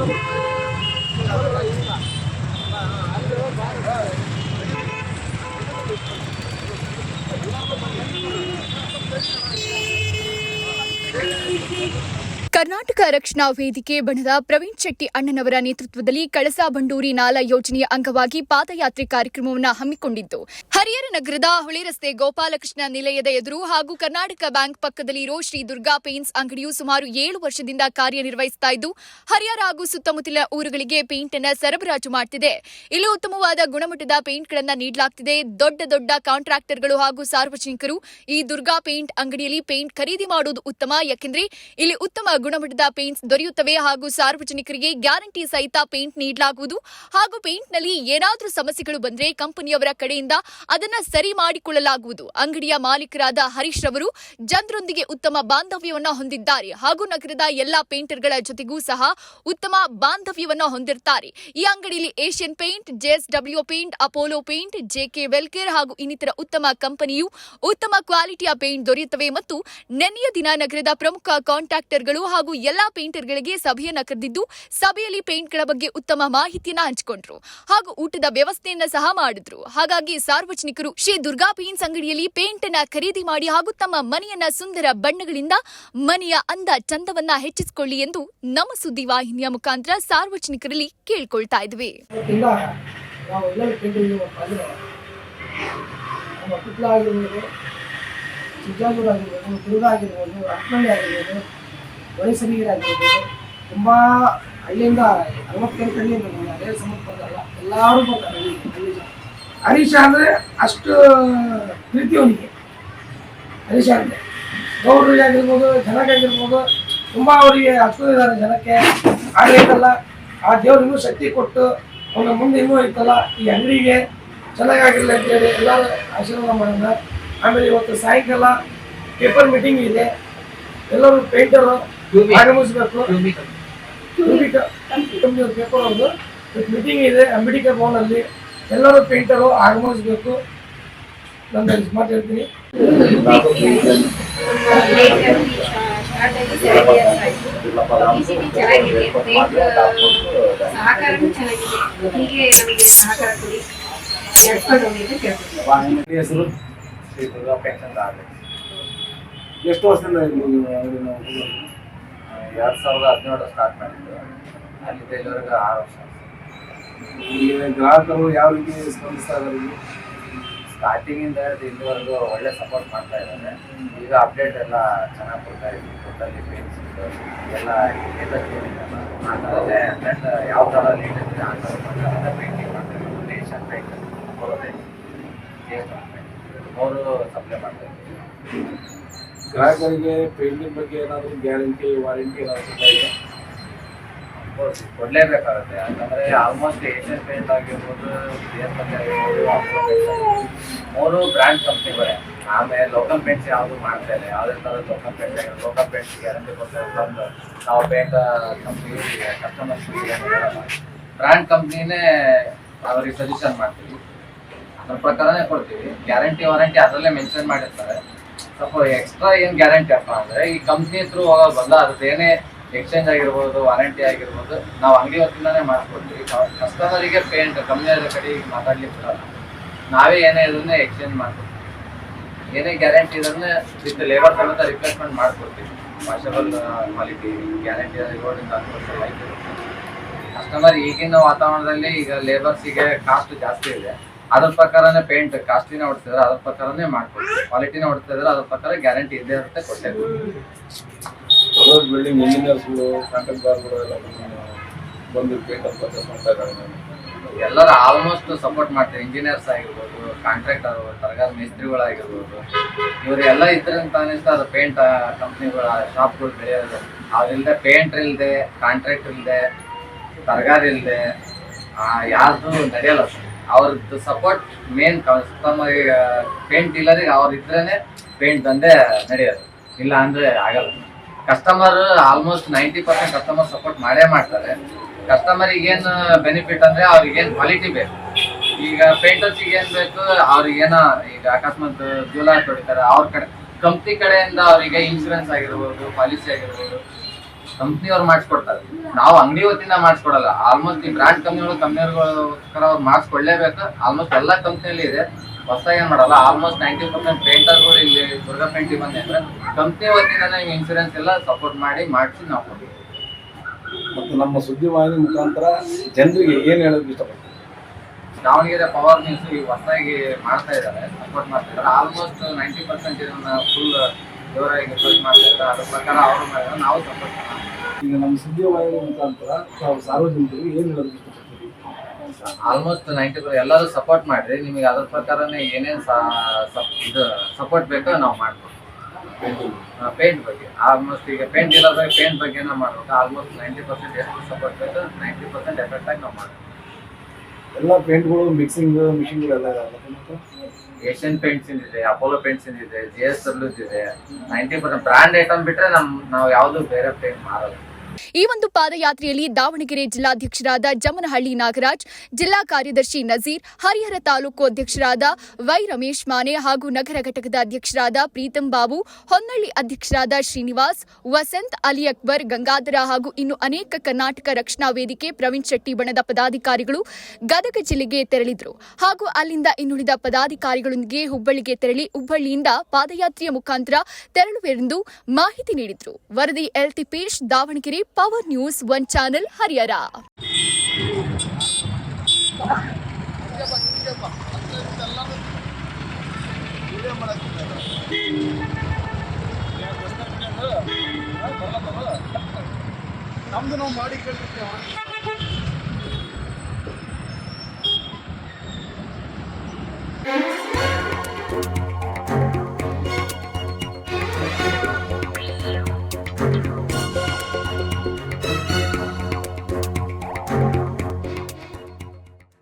Thank you. ರಕ್ಷಣಾ ವೇದಿಕೆ ಬಣದ ಪ್ರವೀಣ್ ಶೆಟ್ಟಿ ಅಣ್ಣನವರ ನೇತೃತ್ವದಲ್ಲಿ ಕಳಸಾ ಬಂಡೂರಿ ನಾಲಾ ಯೋಜನೆಯ ಅಂಗವಾಗಿ ಪಾದಯಾತ್ರೆ ಕಾರ್ಯಕ್ರಮವನ್ನು ಹಮ್ಮಿಕೊಂಡಿದ್ದು. ಹರಿಹರ ನಗರದ ಹುಳಿ ರಸ್ತೆ ಗೋಪಾಲಕೃಷ್ಣ ನಿಲಯದ ಎದುರು ಹಾಗೂ ಕರ್ನಾಟಕ ಬ್ಯಾಂಕ್ ಪಕ್ಕದಲ್ಲಿ ಇರೋ ಶ್ರೀ ದುರ್ಗಾ ಪೇಂಟ್ಸ್ ಅಂಗಡಿಯು ಸುಮಾರು ಏಳು ವರ್ಷದಿಂದ ಕಾರ್ಯನಿರ್ವಹಿಸುತ್ತಾ ಇದ್ದು, ಹರಿಹರ ಹಾಗೂ ಸುತ್ತಮುತ್ತಲಿನ ಊರುಗಳಿಗೆ ಪೇಂಟ್ ಅನ್ನು ಸರಬರಾಜು ಮಾಡುತ್ತಿದೆ ಇಲ್ಲಿ ಉತ್ತಮವಾದ ಗುಣಮಟ್ಟದ ಪೇಂಟ್ಗಳನ್ನು ನೀಡಲಾಗ್ತಿದೆ. ದೊಡ್ಡ ದೊಡ್ಡ ಕಾಂಟ್ರಾಕ್ಟರ್ಗಳು ಹಾಗೂ ಸಾರ್ವಜನಿಕರು ಈ ದುರ್ಗಾ ಪೇಂಟ್ ಅಂಗಡಿಯಲ್ಲಿ ಪೇಂಟ್ ಖರೀದಿ ಮಾಡುವುದು ಉತ್ತಮ, ಯಾಕೆಂದರೆ ಇಲ್ಲಿ ಉತ್ತಮ ಗುಣಮಟ್ಟದ ಪೇಂಟ್ಸ್ ದೊರೆಯುತ್ತವೆ ಹಾಗೂ ಸಾರ್ವಜನಿಕರಿಗೆ ಗ್ಯಾರಂಟಿ ಸಹಿತ ಪೇಂಟ್ ನೀಡಲಾಗುವುದು. ಹಾಗೂ ಪೇಂಟ್ನಲ್ಲಿ ಏನಾದರೂ ಸಮಸ್ಯೆಗಳು ಬಂದ್ರೆ ಕಂಪನಿಯವರ ಕಡೆಯಿಂದ ಅದನ್ನ ಸರಿ ಮಾಡಿಕೊಳ್ಳಲಾಗುವುದು. ಅಂಗಡಿಯ ಮಾಲೀಕರಾದ ಹರೀಶ್ ರವರು ಜನರೊಂದಿಗೆ ಉತ್ತಮ ಬಾಂಧವ್ಯವನ್ನು ಹೊಂದಿದ್ದಾರೆ. ಹಾಗೂ ನಗರದ ಎಲ್ಲಾ ಪೇಂಟರ್ಗಳ ಜೊತೆಗೂ ಸಹ ಉತ್ತಮ ಬಾಂಧವ್ಯವನ್ನು ಹೊಂದಿರುತ್ತಾರೆ ಈ ಅಂಗಡಿಯಲ್ಲಿ Asian paint JSW paint, Apollo paint JK Wellcare ಹಾಗೂ ಇನ್ನಿತರ ಉತ್ತಮ ಕಂಪನಿಯು ಉತ್ತಮ ಕ್ವಾಲಿಟಿಯ ಪೇಂಟ್ ದೊರೆಯುತ್ತವೆ ಮತ್ತು ನೆನೆಯ ದಿನ ನಗರದ ಪ್ರಮುಖ ಕಾಂಟ್ರಾಕ್ಟರ್ಗಳು ಹಾಗೂ ಎಲ್ಲಾ ಪೇಂಟರ್ಗಳಿಗೆ ಸಭೆಯನ್ನ ಕರೆದಿದ್ದು, ಸಭೆಯಲ್ಲಿ ಪೇಂಟ್ಗಳ ಬಗ್ಗೆ ಉತ್ತಮ ಮಾಹಿತಿಯನ್ನ ಹಂಚಿಕೊಂಡ್ರು ಹಾಗೂ ಊಟದ ವ್ಯವಸ್ಥೆಯನ್ನ ಸಹ ಮಾಡಿದ್ರು. ಹಾಗಾಗಿ ಸಾರ್ವಜನಿಕರು ಶ್ರೀ ದುರ್ಗಾ ಪೇಂಟ್ಸ್ ಅಂಗಡಿಯಲ್ಲಿ ಪೇಂಟ್ ಅನ್ನ ಖರೀದಿ ಮಾಡಿ ಹಾಗೂ ತಮ್ಮ ಮನೆಯನ್ನ ಸುಂದರ ಬಣ್ಣಗಳಿಂದ ಮನೆಯ ಅಂದ ಚಂದವನ್ನ ಹೆಚ್ಚಿಸಿಕೊಳ್ಳಿ ಎಂದು ನಮ್ಮ ಸುದ್ದಿ ವಾಹಿನಿಯ ಮುಖಾಂತರ ಸಾರ್ವಜನಿಕರಲ್ಲಿ ಕೇಳ್ಕೊಳ್ತಾ ಇದ್ವಿ. ಆಗಿರ್ಬೋದು ಆಗಿರ್ಬೋದು ಆಗಿರ್ಬೋದು ತುಂಬ ಹಳ್ಳಿಯಿಂದ ಅರವತ್ತೆಂಟು ಹಳ್ಳಿಯಿಂದ ಬಂದ ಅದೇ ಸಂಬಂಧಪಟ್ಟಲ್ಲ ಎಲ್ಲರೂ ಬರ್ತಾರೆ ಹರೀಶ ಅಂದರೆ ಅಷ್ಟು ಪ್ರೀತಿ ಅವನಿಗೆ. ಹರೀಶ ಅಂದರೆ ಆಗಿರ್ಬೋದು ಜನಕ್ಕಾಗಿರ್ಬೋದು ತುಂಬ ಅವರಿಗೆ ಇದ್ದಾರೆ ಜನಕ್ಕೆ. ಆಗೈತಲ್ಲ ಆ ದೇವ್ರು ಇನ್ನೂ ಶಕ್ತಿ ಕೊಟ್ಟು ಅವನ ಮುಂದೆ ಇನ್ನೂ ಐತಲ್ಲ ಈ ಅಂಗಡಿಗೆ ಚೆನ್ನಾಗಾಗಿರಲಿ ಅಂತೇಳಿ ಎಲ್ಲರೂ ಆಶೀರ್ವಾದ ಮಾಡೋಣ ಆಮೇಲೆ ಇವತ್ತು ಸಾಯಂಕಾಲ ಪೇಪರ್ ಮೀಟಿಂಗ್ ಇದೆ. ಎಲ್ಲರೂ ಪೇಂಟರು ಆಗಮಿಸ್ಬೇಕು ಪೇಪರ್ ಅವ್ರದ್ದು. ಮೀಟಿಂಗ್ ಇದೆ ಅಂಬೇಡ್ಕರ್ ಅಲ್ಲಿ ಎಲ್ಲರೂ ಪೇಂಟರು ಆಗಮಿಸ್ಬೇಕು ನಾನು ಮಾತು ಹೇಳ್ತೀನಿ. ಹೆಸರು? ಶ್ರೀ ದುರ್ಗಾ ಪೇಂಟ್ ಅಂತ ಆಗಲಿ ಎಷ್ಟು ವರ್ಷದಿಂದ ಇಲ್ಲಿ ನೀವು ಅಂಗಡಿ ನಾವು ಎರಡು ಸಾವಿರದ ಹದಿನೇಳು ಸ್ಟಾರ್ಟ್ ಮಾಡಿದ್ದು. ಅಲ್ಲಿಂದ ಇಲ್ಲಿವರೆಗೆ ಆರು ವರ್ಷ ಇಲ್ಲಿ ಗ್ರಾಹಕರು ಯಾವ ರೀತಿ ಸ್ಪಂದಿಸ್ತಾ ಇದ್ದಾರೆ ಸ್ಟಾರ್ಟಿಂಗಿಂದ ಹಿಡಿದು ಇಲ್ಲಿವರೆಗೂ ಒಳ್ಳೆ ಸಪೋರ್ಟ್ ಮಾಡ್ತಾ ಇದ್ದಾರೆ. ಈಗ ಅಪ್ಡೇಟ್ ಎಲ್ಲ ಚೆನ್ನಾಗಿ ಕೊಡ್ತಾ ಇದ್ದೀವಿ. ಟೋಟಲಿ ಪೇಂಟ್ಸ್ ಎಲ್ಲ ಎಲ್ಲ ಆಮೇಲೆ ಅಪ್ಡೇಟ್ ಯಾವ ಥರ ಲೀಡ್ ಇದ್ರೆ ಆ ಥರ ಪೇಂಟಿಂಗ್ ಮಾಡ್ತಾ ಇದ್ದೀವಿ ನೇಷನ್ ಪೇಂಟ್ ಕೊಡೋದೇ ಮೂರು ಸಪ್ಲೈ ಮಾಡ್ತಾ ಇದ್ದೀವಿ ಗ್ರಾಹಕರಿಗೆ ಪೇಂಟಿಂಗ್ ಬಗ್ಗೆ ಏನಾದರೂ ಗ್ಯಾರಂಟಿ, ವಾರಂಟಿ ಏನಾದರೂ ಕೊಡಲೇಬೇಕಾಗುತ್ತೆ. ಯಾಕಂದರೆ ಆಲ್ಮೋಸ್ಟ್ ಏಷ್ಯನ್ ಪೇಂಟ್ ಆಗಿರ್ಬೋದು ಮೂರು ಬ್ರ್ಯಾಂಡ್ ಕಂಪ್ನಿಗಳೇ ಆಮೇಲೆ ಲೋಕಲ್ ಪೇಂಟ್ಸ್ ಯಾವುದು ಮಾಡ್ತಾ ಇಲ್ಲ ಯಾವುದೇ ಥರದ local paint local paints guarantee ಕೊಡ್ತಾರೆ ನಾವು ಪೇಂಟ್ ಕಂಪ್ನಿ ಕಸ್ಟಮರ್ಸ್ ಬ್ರ್ಯಾಂಡ್ ಕಂಪ್ನಿನೇ ಅವ್ರಿಗೆ ಸಜೆಷನ್ ಮಾಡ್ತೀವಿ. ಅದ್ರ ಪ್ರಕಾರನೇ ಕೊಡ್ತೀವಿ. ಗ್ಯಾರಂಟಿ ವಾರಂಟಿ ಅದರಲ್ಲೇ ಮೆನ್ಷನ್ ಮಾಡಿರ್ತಾರೆ. ಸ್ವಲ್ಪ ಎಕ್ಸ್ಟ್ರಾ ಏನು ಗ್ಯಾರಂಟಿ ಅಪ್ಪ ಅಂದರೆ ಈ ಕಂಪ್ನಿ ತ್ರೂ ಹೋಗೋದು ಬಂದ ಅದ್ರದ್ದು ಏನೇ ಎಕ್ಸ್ಚೇಂಜ್ ಆಗಿರ್ಬೋದು ವಾರಂಟಿ ಆಗಿರ್ಬೋದು, ನಾವು ಅಂಗಡಿ ಹೊತ್ತಿಂದಾನೇ ಮಾಡಿಸ್ಕೊಡ್ತೀವಿ ಕಸ್ಟಮರಿಗೆ ಪೇಂಟ್ ಕಂಪ್ನಿಯವ್ರ ಕಡೆ ಮಾತಾಡ್ಲಿಕ್ಕೆ ಬರಲ್ಲ ನಾವೇ ಏನೇ ಇದನ್ನೇ ಎಕ್ಸ್ಚೇಂಜ್ ಮಾಡ್ಕೊಡ್ತೀವಿ. ಏನೇ ಗ್ಯಾರಂಟಿ ಇದನ್ನೇ ವಿತ್ ಲೇಬರ್ ಸಮೇತ ರಿಪ್ಲೇಸ್ಮೆಂಟ್ ಮಾಡ್ಕೊಡ್ತೀವಿ. ವಾಷಬಲ್ ಕ್ವಾಲಿಟಿ ಗ್ಯಾರಂಟಿ ಏಳರಿಂದ ಹತ್ತು ಕಸ್ಟಮರ್ ಈಗಿನ ವಾತಾವರಣದಲ್ಲಿ ಈಗ ಲೇಬರ್ಸಿಗೆ ಕಾಸ್ಟ್ ಜಾಸ್ತಿ ಇದೆ. ಅದ್ರ ಪ್ರಕಾರನೇ ಪೇಂಟ್ ಕಾಸ್ಟ್ಲಿನ ಹೊಡ್ತಿದ್ರೆ ಅದ್ರ ಪ್ರಕಾರನೇ ಮಾಡ್ಕೊಡ್ತೀವಿ ಕ್ವಾಲಿಟಿನೇ ಹೊಡ್ತಿದ್ರೆ ಅದ್ರ ಪ್ರಕಾರ ಗ್ಯಾರಂಟಿ ಇದ್ದೇ ಇರುತ್ತೆ ಕೊಟ್ಟೇ ದೊಡ್ಡ ಬಿಲ್ಡಿಂಗ್ ಇಂಜಿನಿಯರ್ಸ್ಗಳು ಕಾಂಟ್ರಾಕ್ಟರ್ಗಳು ಎಲ್ಲ ಬಂದು- ಬಂದು ಪೇಂಟ್ ಅಂತ ಪರ್ಚೇಸ್ ಮಾಡ್ತಾ ಇದ್ದಾರೆ. ಎಲ್ಲರೂ ಆಲ್ಮೋಸ್ಟ್ ಸಪೋರ್ಟ್ ಮಾಡ್ತಾರೆ. ಇಂಜಿನಿಯರ್ಸ್ ಆಗಿರ್ಬೋದು ಕಾಂಟ್ರಾಕ್ಟರ್ ತರಗಾರ ಮೇಸ್ತ್ರಿಗಳಾಗಿರ್ಬೋದು. ಇವರೆಲ್ಲ ಇದ್ರಿಂದ ಅನಿಸ್ತಾ ಅದು ಪೇಂಟ್ ಕಂಪ್ನಿಗಳ ಶಾಪ್ಗಳು ಬೆಳೆಯೋದು. ಅವ್ರಿಲ್ದೆ ಪೇಂಟ್ ಇಲ್ಲದೆ ಕಾಂಟ್ರಾಕ್ಟ್ ಇಲ್ಲದೆ ತರಗಾರ ಇಲ್ಲದೆ ಯಾರ್ದು ನಡೆಯಲ್ಲ ಅವ್ರದ್ದು ಸಪೋರ್ಟ್ ಮೇನ್ ಕಸ್ಟಮರ್ ಪೇಂಟ್ ಡೀಲರಿಗೆ ಅವ್ರು ಇದ್ರೇನೆ ಪೇಂಟ್ ತಂದೆ ನಡೆಯೋದು. ಇಲ್ಲ ಅಂದ್ರೆ ಆಗಲ್ಲ. Customer almost ninety percent customer support ಮಾಡೇ ಮಾಡ್ತಾರೆ. ಕಸ್ಟಮರಿಗೆ ಏನು ಬೆನಿಫಿಟ್ ಅಂದ್ರೆ ಅವ್ರಿಗೇನು ಕ್ವಾಲಿಟಿ ಬೇಕು. ಈಗ ಪೇಂಟರ್ಸಿಗೆ ಏನ್ ಬೇಕು, ಅವ್ರಿಗೇನ ಈಗ ಅಕಸ್ಮಾತ್ ಜೂಲಾರ್ ಕೊಡ್ತಾರೆ ಅವ್ರ ಕಡೆ ಕಂಪ್ನಿ ಕಡೆಯಿಂದ ಅವರಿಗೆ ಇನ್ಶೂರೆನ್ಸ್ ಆಗಿರ್ಬೋದು ಪಾಲಿಸಿ ಆಗಿರ್ಬೋದು ಕಂಪ್ನಿಯವ್ರು ಮಾಡಿಸ್ಕೊಡ್ತಾರೆ. ನಾವು ಅಂಗಡಿ ಹೊತ್ತಿಂದ ಮಾಡಿಸ್ಕೊಡಲ್ಲ. ಆಲ್ಮೋಸ್ಟ್ ಈ ಬ್ರ್ಯಾಂಡ್ ಕಂಪ್ನಿಗಳು ಕಂಪ್ನಿಯವ್ರಿಗೋಸ್ಕರ ಅವ್ರು ಮಾಡಿಸ್ಕೊಳ್ಳೇಬೇಕು ಆಲ್ಮೋಸ್ಟ್ ಎಲ್ಲ ಕಂಪ್ನಿಯಲ್ಲಿ ಇದೆ ಹೊಸದಾಗಿ ಏನು ಮಾಡಲ್ಲ. ಆಲ್ಮೋಸ್ಟ್ ನೈಂಟಿ ಪರ್ಸೆಂಟ್ ಪೇಂಟರ್ಗಳು ಇಲ್ಲಿ ದುರ್ಗಾ ಪೇಂಟಿ ಬಂದೆ ಅಂದ್ರೆ ಕಂಪ್ನಿ ವತಿಯಿಂದನೇ ಇನ್ಶೂರೆನ್ಸ್ ಎಲ್ಲ ಸಪೋರ್ಟ್ ಮಾಡಿ ಮಾಡಿಸಿ ನಾವು ಕೊಡ್ತೀವಿ. ಮತ್ತು ನಮ್ಮ ಸುದ್ದಿವಾಹಿನಿ ಮುಖಾಂತರ ಜನರಿಗೆ ಏನು ಹೇಳೋದು ಇಷ್ಟಪಡ್ತೀವಿ ದಾವಣಗೆರೆ ಪವರ್ ನ್ಯೂಸ್ ಈಗ ಹೊಸದಾಗಿ ಮಾಡ್ತಾ ಇದ್ದಾರೆ ಸಪೋರ್ಟ್ ಮಾಡ್ತಾ ಇದ್ದಾರೆ. ಆಲ್ಮೋಸ್ಟ್ ನೈಂಟಿ ಪರ್ಸೆಂಟ್ ಇದನ್ನು ಫುಲ್ ಜೋರಾಗಿ ಮಾಡ್ತಾ ಇದ್ದಾರೆ. ಅದ್ರ ಪ್ರಕಾರ ಅವರು ನಾವು ಸಪೋರ್ಟ್ ಈಗ ನಮ್ಮ ಸುದ್ದಿವಾಹಿನಿ ಮುಖಾಂತರ ತಾವು ಸಾರ್ವಜನಿಕರಿಗೆ ಏನು ಹೇಳೋದು ಆಲ್ಮೋಸ್ಟ್ ನೈಂಟಿ ಎಲ್ಲರೂ ಸಪೋರ್ಟ್ ಮಾಡ್ರಿ. ನಿಮಗೆ ಅದ್ರ ಪ್ರಕಾರನೇ ಏನೇನು ಇದು ಸಪೋರ್ಟ್ ಬೇಕೋ ನಾವು ಮಾಡ್ತೀವಿ ಪೇಂಟ್ ಬಗ್ಗೆ. ಆಲ್ಮೋಸ್ಟ್ ಈಗ ಪೇಂಟ್ ಇರೋದಾಗ ಪೇಂಟ್ ಬಗ್ಗೆನೇ ಮಾಡ್ಬೇಕು. ಆಲ್ಮೋಸ್ಟ್ ನೈಂಟಿ ಪರ್ಸೆಂಟ್ ಎಷ್ಟು ಸಪೋರ್ಟ್ ಬೇಕು ನೈಂಟಿ ಪರ್ಸೆಂಟ್ ಎಫೆಕ್ಟ್ ಆಗಿ ನಾವು ಮಾಡ್ತೀವಿ ಎಲ್ಲ ಪೇಂಟ್ಗಳು ಮಿಕ್ಸಿಂಗ್ ಮಿಷಿನ್ಗಳು ಎಲ್ಲ ಇದಾವೆ ಮತ್ತು ಏಷ್ಯನ್ ಪೇಂಟ್ಸ್ ಇದೆ ಅಪೋಲೋ ಪೇಂಟ್ಸ್ ಇದೆ ಜಿ ಎಸ್ ಡಬ್ಲ್ಯೂಸ್ ಇದೆ. ನೈಂಟಿ ಪರ್ಸೆಂಟ್ ಬ್ರ್ಯಾಂಡ್ ಐಟಮ್ ಬಿಟ್ರೆ ನಮ್ಮ ನಾವು ಯಾವುದು ಬೇರೆ ಪೇಂಟ್ ಮಾರಲ್ಲ ಈ ಒಂದು ಪಾದಯಾತ್ರೆಯಲ್ಲಿ ದಾವಣಗೆರೆ ಜಿಲ್ಲಾಧ್ಯಕ್ಷರಾದ ಜಮನಹಳ್ಳಿ ನಾಗರಾಜ್, ಜಿಲ್ಲಾ ಕಾರ್ಯದರ್ಶಿ ನಜೀರ್, ಹರಿಹರ ತಾಲೂಕು ಅಧ್ಯಕ್ಷರಾದ ವೈ ರಮೇಶ್ ಮಾನೆ ಹಾಗೂ ನಗರ ಘಟಕದ ಅಧ್ಯಕ್ಷರಾದ ಪ್ರೀತಂ ಬಾಬು, ಹೊನ್ನಳ್ಳಿ ಅಧ್ಯಕ್ಷರಾದ ಶ್ರೀನಿವಾಸ್, ವಸಂತ್ ಅಲಿ ಅಕ್ಬರ್, ಗಂಗಾಧರ ಹಾಗೂ ಇನ್ನು ಅನೇಕ ಕರ್ನಾಟಕ ರಕ್ಷಣಾ ವೇದಿಕೆ ಪ್ರವೀಣ್ ಶೆಟ್ಟಿ ಬಣದ ಪದಾಧಿಕಾರಿಗಳು ಗದಗ ಜಿಲ್ಲೆಗೆ ತೆರಳಿದರು. ಹಾಗೂ ಅಲ್ಲಿಂದ ಇನ್ನುಳಿದ ಪದಾಧಿಕಾರಿಗಳೊಂದಿಗೆ ಹುಬ್ಬಳ್ಳಿಗೆ ತೆರಳಿ ಹುಬ್ಬಳ್ಳಿಯಿಂದ ಪಾದಯಾತ್ರೆಯ ಮುಖಾಂತರ ತೆರಳುವೆಂದು ಮಾಹಿತಿ ನೀಡಿದರು. ವರದಿ L. Thippesh, Davanagere power news one channel Harihara. ನಮ್ದು ನಾವು ಮಾಡಿ